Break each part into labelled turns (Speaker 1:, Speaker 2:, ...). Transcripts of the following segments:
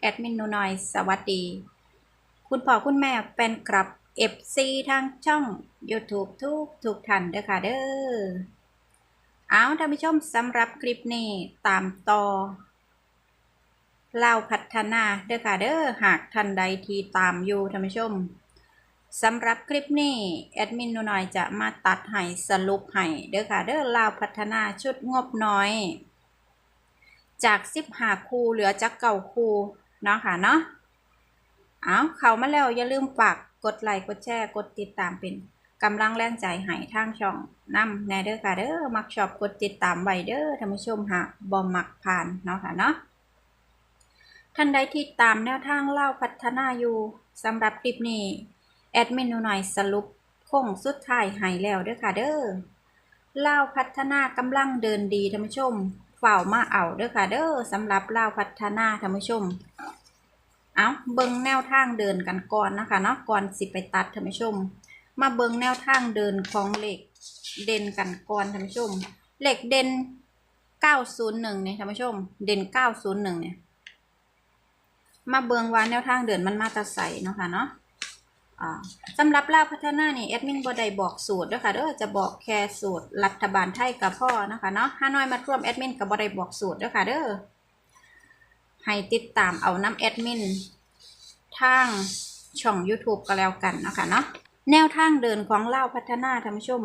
Speaker 1: แอดมินหนูน่อยสวัสดี คุณพ่อคุณแม่แฟนคลับ FC ทางช่อง YouTube ทุกทุกท่านเด้อค่ะเด้อเอาท่านผู้ชมสำหรับคลิปนี้ตามต่อเล่าพัฒนาเด้อค่ะเด้อหากท่านใดที่ตามอยู่ท่านผู้ชมสำหรับคลิปนี้แอดมินหนูน่อยจะมาตัดให้สรุปให้เด้อค่ะเด้อเล่าพัฒนาชุดงบน้อย จากสิบหาคูเหลือจากเก่าคู เนาะค่ะเนาะเอาเข้ามาแล้วอย่าลืมฝากกดไลค์กดแชร์กดติดตามเป็นกำลังแรงใจให้ทางช่องนำแนเด้อค่ะเด้อมักชอบกดติดตามไว้เด้อท่านผู้ชมหากบ่มักผ่านเนาะค่ะเนาะท่านใดที่ตามแนวทางเล่าพัฒนาอยู่สำหรับคลิปนี้แอดมินหนูหน่อยสรุปโค้งสุดท้ายให้แล้วเด้อค่ะเด้อเล่าพัฒนากำลังเดินดีท่านผู้ชมเฝ้ามาเอาเด้อค่ะเด้อสำหรับเล่าพัฒนาท่านผู้ชม เอาเบิ่งแนวทางเดินกันก่อนนะคะเนาะก่อนสิไปตัดท่านผู้ชม มาเบิ่งแนวทางเดินของเหล็กเด่นกันก่อนท่านผู้ชมเหล็กเด่น901เนี่ยท่านผู้ชม เด่น901เนี่ยมาเบิงว่าแนวทางเดินมันมาแตะใสเนาะค่ะเนาะสำหรับลาพัฒนานี่แอดมินบ่ได้บอกสูตรด้อค่ะเด้อจะบอกแค่สูตรรัฐบาลไทยกับพ่อนะคะเนาะฮานอยมาร่วมแอดมินก็บ่ได้บอกสูตรด้อค่ะเด้อ ให้ติดตามเอาน้ำแอดมินทางช่อง YouTube ก็แล้วกันนะคะเนาะแนวทางเดินของเลาพัฒนาท่านผู้ชม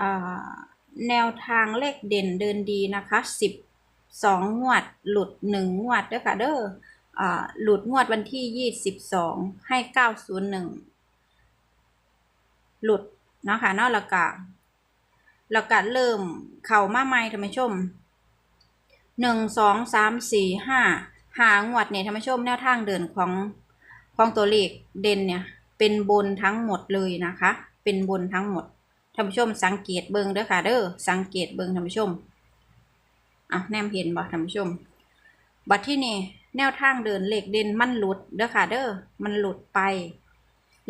Speaker 1: อ่าแนวทางเลขเด่นเดินดีนะคะ10 2งวด หลุด1งวดเด้อค่ะเด้ออหลุดงวดวันที่ยี่สิบสองให้เก้าศูนย์หนึ่งหลุดเนาะค่ะเนาะแล้วก็แล้วก็เริ่มเข่ามาใหม่ท่านผู้ชมหนึ่งสองสามสี่ห้า หางวดเนี่ยท่านผู้ชมแนวทางเดินของของตัวเลขเด่นเนี่ย เป็นบนทั้งหมดเลยนะคะ เป็นบนทั้งหมดท่านผู้ชม สังเกตเบิ้งเด้อค่ะเด้อสังเกตเบิ้งท่านผู้ชมอะแนมเห็นบ่ท่านผู้ชม บัดที่นี่แนวทางเดินเล็กเด่นมันหลุดเด้อค่ะเด้อมันหลุดไป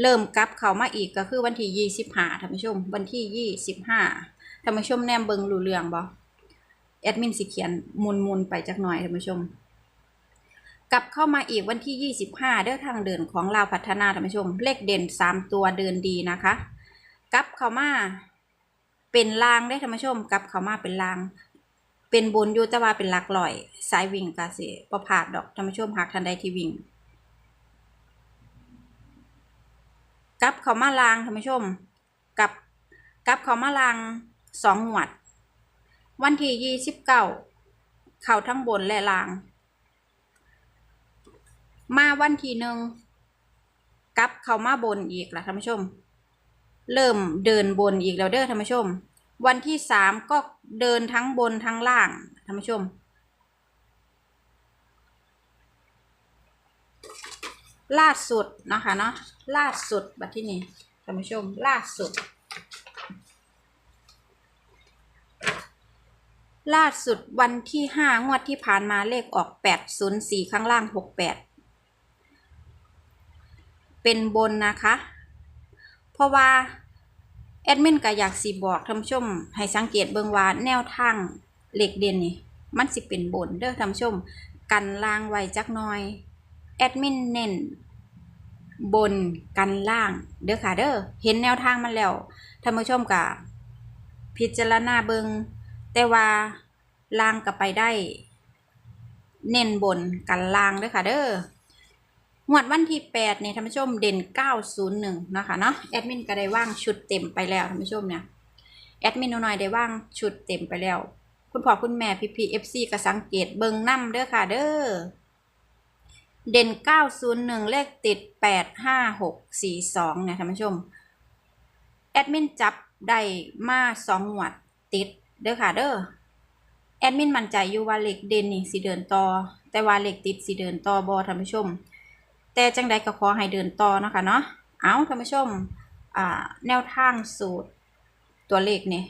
Speaker 1: เริ่มกลับเข้ามาอีกก็คือวันที่ยี่สิบห้าท่านผู้ชม วันที่ยี่สิบห้าท่านผู้ชมแนมเบิงรู้เรื่องบ่แอดมินสิเขียนมุนมุนไปจักหน่อยท่านผู้ชม กลับเข้ามาอีกวันที่ยี่สิบห้าเด้อทางเดินของลาวพัฒนาท่านผู้ชม เลขเด่นสามตัวเดินดีนะคะ กลับเข้ามาเป็นลางได้ท่านผู้ชม กลับเข้ามาเป็นลาง เป็นบนยูแต่ว่าเป็นหลักลอย สายวิ่งกาเสประพลาดดอกท่านผู้ชมหากทันใดที่วิ่ง กลับเขามาลางท่านผู้ชมกลับกลับเขามาลางสองหวด วันที่ยี่สิบเก้าเข่าทั้งบนและลาง มาวันที่หนึ่งกลับเขามาบนอีกล่ะท่านผู้ชม เริ่มเดินบนอีกแล้วเด้อท่านผู้ชม วันที่สามก็เดินทั้งบนทั้งล่างท่านผู้ชม ล่าสุดนะคะเนาะล่าสุดบัดที่นี่ท่านผู้ชม ล่าสุด ล่าสุดวันที่ห้างวดที่ผ่านมาเลขออกแปดศูนย์สี่ข้างล่างหกแปด เป็นบนนะคะ เพราะว่าแอดมินก็อยากสิบอกท่านผู้ชม ให้สังเกตเบิ่งว่าแนวทางเหล็กเด่นนี่มันสิเป็นบนเด้อท่านผู้ชม กันล่างไว้จักน่อยแอดมินเน้นบนกันล่างเด้อค่ะเด้อเห็นแนวทางมันแล้วท่านผู้ชมก็พิจารณาเบิงแต่ว่าล่างก็ไปได้ เน้นบนกันล่างเด้อค่ะเด้อ งวดวันที่8เนี่ยท่านผู้ชมเด่น 901 นะคะเนาะแอดมินก็ได้ว่างชุดเต็มไปแล้วท่านผู้ชมเนี่ยแอดมินหน่อยได้ว่างชุดเต็มไปแล้ว คุณพ่อคุณแม่พีพีเอฟซีก็สังเกตเบิงน้ำเด้อค่ะเด้อเด่น 901 เลขติด 85642เนี่ยท่านผู้ชมแอดมินจับได้มา2งวดติดเด้อค่ะเด้อแอดมินมั่นใจอยู่ว่าเลขเด่นนี่สิเดินต่อแต่ว่าเลขติดสิเดินต่อบอท่านผู้ชม แต่จังใดก็ขอให้เดินต่อนะคะเนาะเอาท่านผู้ชมแนวทางสูตรตัวเลขเนี่ย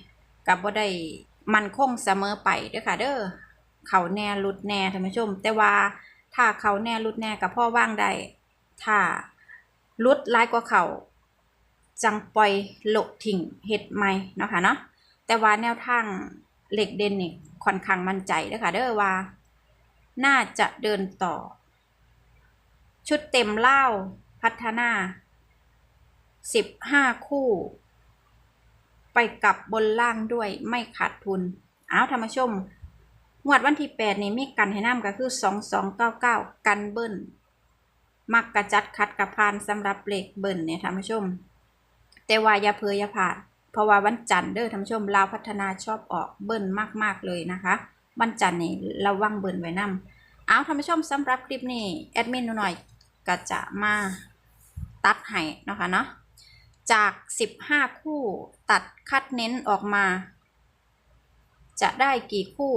Speaker 1: กับว่าได้มันคงเสมอไปเด้อค่ะ เด้อเขาแน่รุดแน่ท่านผู้ชม แต่ว่าถ้าเขาแน่รุดแน่กับพ่อว่างได้ถ้ารุดร้ายกว่าเขาจังปล่อยโลกทิ้งเฮ็ดใหม่เนาะค่ะเนาะแต่ว่าแนวทางเหล็กเด่นนี่ค่อนข้างมั่นใจเด้อค่ะ เด้อว่า น่าจะเดินต่อ ชุดเต็มเล่าพัฒนาสิบห้าคู่ ไปกลับบนล่างด้วยไม่ขาดทุน เอาธรรมชมงวดวันที่แปดนี้มีกันให้น้ำก็คือสองสองเก้าเก้ากันเบิ้ลมักกระจัดคัดกระพานสำหรับเหล็กเบิ้ลเนี่ยท่านผู้ชม แต่ว่าอย่าเพลออย่าผ่าดเพราะว่าวันจันทร์เด้อท่านผู้ชมลาวพัฒนาชอบออกเบิ้ลมาก ๆ เลยนะคะ วันจันทร์นี่ระวังเบิ้ลไว้นำเอาท่านผู้ชมสำหรับคลิปนี้ แอดมินหนูหน่อย ก็จะมาตัดให้นะคะเนาะจาก 15 คู่ตัดคัดเน้นออกมา จะได้กี่คู่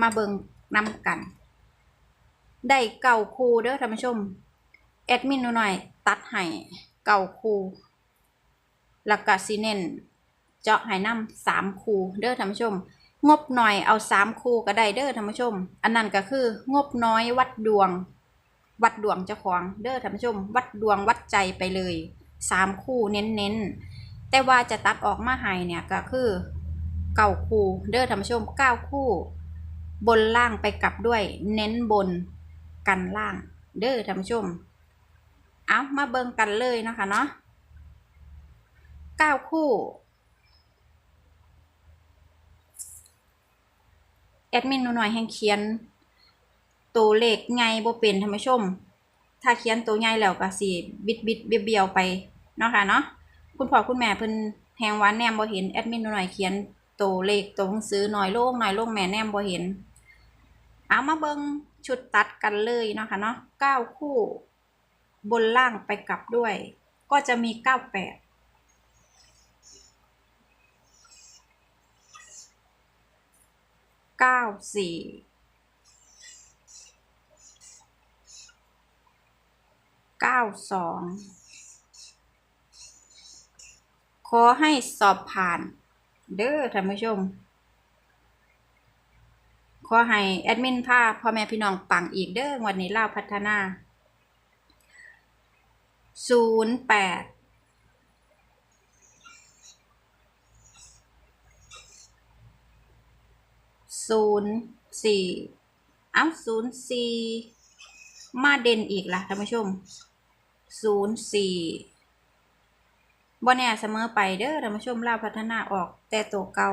Speaker 1: มาเบิงนำกัน ได้เก่าคู่เด้อท่านผู้ชมแอดมินหน่อยตัดให้เก่าคู่แล้วก็ซีเน้นเจาะให้นำสามคู่เด้อท่านผู้ชม งบหน่อยเอาสามคู่ก็ได้เด้อท่านผู้ชม อันนั้นก็คืองบน้อยวัดดวง วัดดวงเจ้าของเด้อท่านผู้ชม วัดดวงวัดใจไปเลยสามคู่เน้นๆ แต่ว่าจะตัดออกมาให้เนี่ยก็คือเก้าคู่เด้อท่านผู้ชมเก้าคู่ บนล่างไปกลับด้วย เน้นบนกันล่างเด้อท่านผู้ชม เอามาเบิ่งกันเลยนะคะเนาะเก้าคู่แอดมินหนูหน่อยแห่งเขียน ตัวเลขไงบ่เป็นท่านผู้ชม ถ้าเขียนตัวใหญ่แล้วก็สิบิดบิดเบี้ยวไปเนาะค่ะเนาะคุณพ่อคุณแม่เพิ่นแฮงว่าแนมบ่เห็นแอดมินหน่อยเขียนตัวเลขตัวหนังสือหน้อยโล่งหน้อยโล่งแม่แนมบ่เห็น เอามาเบิ่งชุดตัดกันเลยเนาะค่ะเนาะเก้าคู่ บนล่างไปกลับด้วย ก็จะมีเก้าแปดเก้าสี่ เก้าสองขอให้สอบผ่าน เด้อท่านผู้ชม ขอให้แอดมินภาพ่อแม่พี่น้องปังอีกเด้อวันนี้เล่าพัฒนาศูนย์แปดศูนย์สี่เอ้าศูนย์สี่มาเด่นอีกล่ะท่านผู้ชม ศูนย์สี่บ่แน่เสมอไปเด้อท่านผู้ชมลาพัฒนาออกแต่ตัวเก่า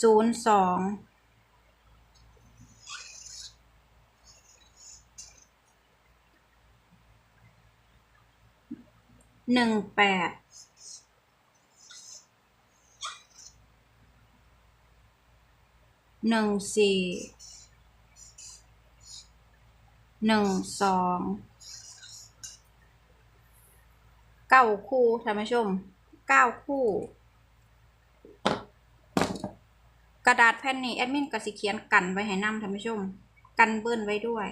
Speaker 1: ศูนย์สองหนึ่งแปดหนึ่งสี่หนึ่งสอง เก้าคู่ท่านผู้ชมเก้าคู่ กระดาษแผ่นนี้แอดมินก็สิเขียนกันไว้ให้นำท่านผู้ชม กันเบิ้ลไว้ด้วย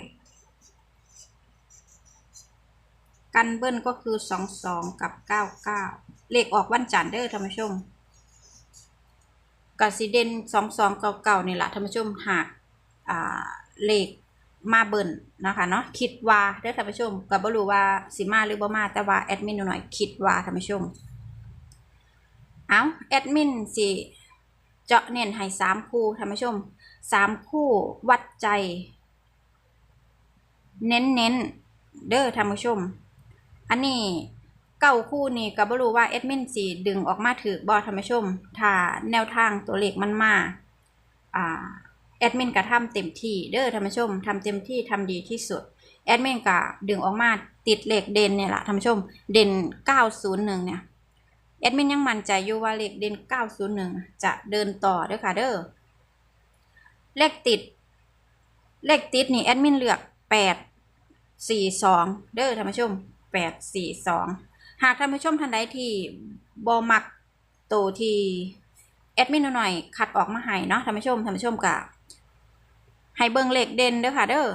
Speaker 1: กันเบิ้ลก็คือสองสองกับเก้าเก้าเลขออกวันจันทร์เด้อท่านผู้ชมกสิเดนสองสองเก่าๆนี่แหละท่านผู้ชมหากเลข มาเบิ่นนะคะเนาะคิดว่าเด้อท่านผู้ชมก็บ่รู้ว่าสิมาหรือบ่มาแต่ว่าแอดมินหน่อยคิดว่าท่านผู้ชมเอาแอดมินสิเจาะเน้นให้สามคู่ท่านผู้ชมสามคู่วัดใจ เน้นเน้นๆเด้อท่านผู้ชม อันนี้เก้าคู่นี่ก็บ่รู้ว่าแอดมินสิดึงออกมาถือบอท่านผู้ชม ถ้าแนวทางตัวเลขมันมาอ่า แอดมินก็ทำเต็มที่เด้อท่านผู้ชมทำเต็มที่ทำดีที่สุดแอดมินก็ดึงออกมาติดเหลขเด่นเนี่ยแหละท่านผู้ชมเด่น 901 เนี่ยแอดมินยังมั่นใจอยู่ว่าเหลขเด่น 901 จะเดินต่อเด้อค่ะเด้อเลขติดเลขติดนี่แอดมินเลือก 8 4 2 เด้อท่านผู้ชม 8 4 2 หากท่านผู้ชมท่านใดที่บอมักโตวที่แอดมินหน่อยคัดออกมาให้เนาะท่านผู้ชมท่านผู้ชมกะ ให้เบิ่งเลขเด่นเด้อค่ะ เด้อ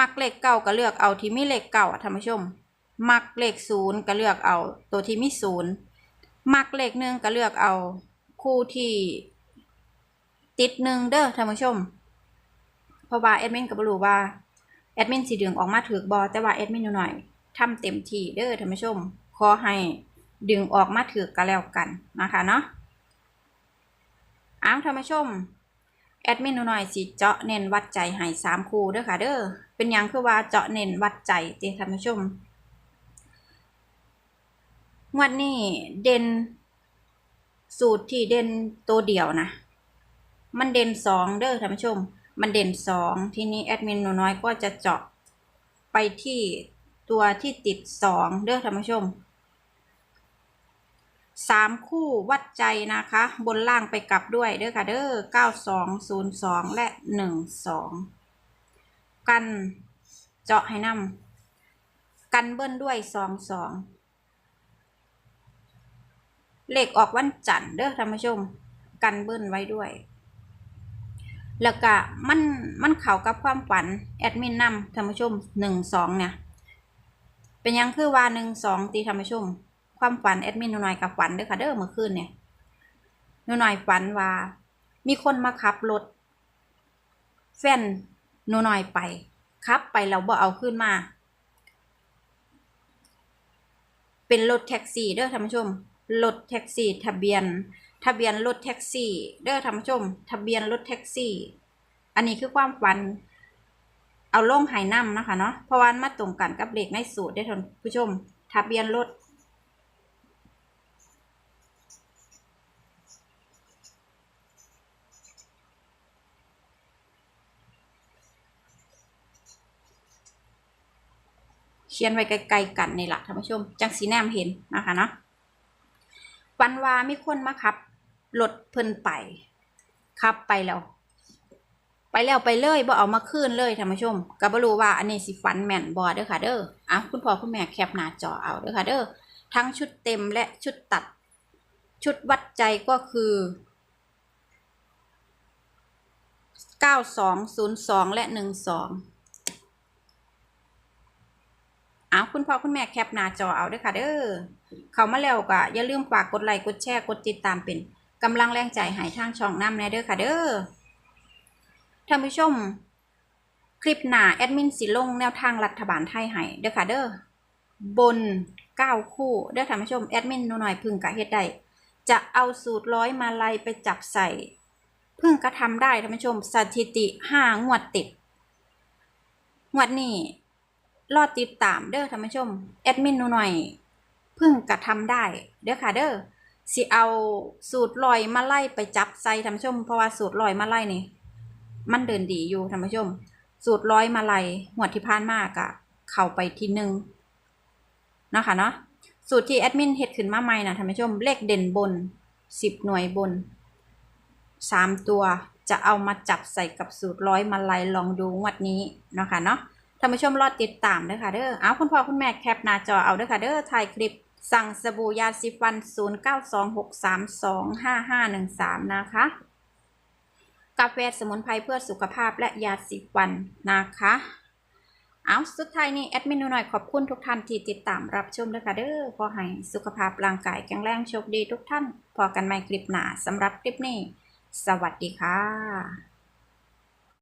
Speaker 1: มักเลขเก่าก็เลือกเอาที่มีเลขเก่าท่านผู้ชม มักเลขศูนย์ก็เลือกเอาตัวที่มีศูนย์มักเลขหนึ่งก็เลือกเอาคู่ที่ติดหนึ่งเด้อท่านผู้ชม เพราะว่าแอดมินก็บรู้ว่าแอดมินสิดึงออกมาถือบอแต่ว่าแอดมินหน่อยทำเต็มที่เด้อท่านผู้ชม ขอให้ดึงออกมาถือกันแล้วกันนะคะเนาะอ้าวท่านผู้ชม แอดมินหน่อยสิเจาะเน้นวัดใจให้สามคู่เด้อค่ะเด้อเป็นหยังคือว่าเจาะเน้นวัดใจติท่านผู้ชมงวดนี้เด่นสูตรที่เด่นตัวเดียวนะมันเด่นสองเด้อท่านผู้ชม มันเด่นสองทีนี้แอดมินหนูน้อยก็จะเจาะไปที่ตัวที่ติดสองเด้อท่านผู้ชม สามคู่วัดใจนะคะ บนล่างไปกลับด้วยเด้อค่ะเด้อเก้าสองศูนย์สองและหนึ่งสองกันเจาะให้นำกันเบิ้ลด้วยสองสองเลขออกวันจันทร์เด้อท่านผู้ชม กันเบิ้ลไว้ด้วย แล้วก็มันมันเข้ากับความฝัน แอดมินนำท่านผู้ชมหนึ่งสองเนี่ย เป็นยังคือว่าหนึ่งสองตีท่านผู้ชม ความฝันแอดมินหนูหน่อยกับฝันเด้อค่ะเด้อเมื่อคืนเนี่ยหนูหน่อยฝันว่า มีคนมาขับรถแฟนหนูหน่อยไปขับไปเราบ่เอาขึ้นมา เป็นรถแท็กซี่เด้อท่านผู้ชมรถแท็กซี่ ทะเบียน ทะเบียนรถแท็กซี่ เด้อท่านผู้ชม ทะเบียนรถแท็กซี่ อันนี้คือความฝัน เอาล่งหายน้ำนะคะเนาะเพราะวันมาตรงกันกับเลขในสูตรได้ท่านผู้ชม ทะเบียนรถ เขียนไว้ไกลๆกันนี่แหละท่านผู้ชม จังสีแนมเห็นนะคะเนาะวันวามีคนมาขับรถเพิ่นไปขับไปแล้ว ไปแล้วไปเลยบ่เอามาคืนเลยท่านผู้ชมก็บ่รู้ว่าอันนี้สิฟันแม่นบ่เด้อค่ะเด้ออะคุณพ่อคุณแม่แคปหน้าจอเอาเด้อค่ะเด้อทั้งชุดเต็มและชุดตัด ชุดวัดใจก็คือ9202 และ 12 เอาคุณพ่อคุณแม่แคปหน้าจอเอาด้อค่ะเด้อเขามาแล้วก็อย่าลืมฝากกดไลค์กดแชร์กดติดตามเป็นกำลังแรงใจให้ทางช่องน้ำแน่เด้อค่ะเด้อท่านผู้ชม คลิปหน้าแอดมินสิลงแนวทางรัฐบาลไทยให้เด้อค่ะเด้อบน9คู่เด้อท่านผู้ชมแอดมินหนูหน่อยพึ่งกะเฮ็ดได้จะเอาสูตรร้อยมาลัยไปจับใส่พึ่งกระทำได้ท่านผู้ชมสถิติ5งวดติดงวดนี้ รอติดตามเด้อท่านผู้ชมแอดมินหนูหน่อยเพึ่งกระทำได้เด้อค่ะเด้อสิเอาสูตรลอยมาไล่ไปจับใส่ท่านผู้ชม เพราะว่าสูตรลอยมาไล่นี่มันเดินดีอยู่ท่านผู้ชม สูตรร้อยมาไล่หวดที่ผ่านมากอะเข้าไปทีหนึ่งนะคะเนาะสูตรที่แอดมินเฮ็ดขึ้นมาใหม่นะท่านผู้ชมเลขเด่นบนสิบหน่วยบนสามตัวจะเอามาจับใส่กับสูตรร้อยมาไล่ลองดูงวดนี้เนาะคะเนาะ ท่านผู้ชมรอติดตามเด้อค่ะเด้อเอาคุณพ่อคุณแม่แคปหน้าจอเอาเด้อค่ะเด้อถ่ายคลิปสั่งสบู่ยาสีฟัน 0926325513 นะคะ กาแฟสมุนไพรเพื่อสุขภาพและยาสีฟันนะคะ เอาสุดท้ายนี้แอดมินหนูหน่อยขอบคุณทุกท่านที่ติดตามรับชมเด้อค่ะเด้อขอให้สุขภาพร่างกายแข็งแรงโชคดีทุกท่าน พอกันใหม่คลิปหน้าสำหรับคลิปนี้ สวัสดีค่ะ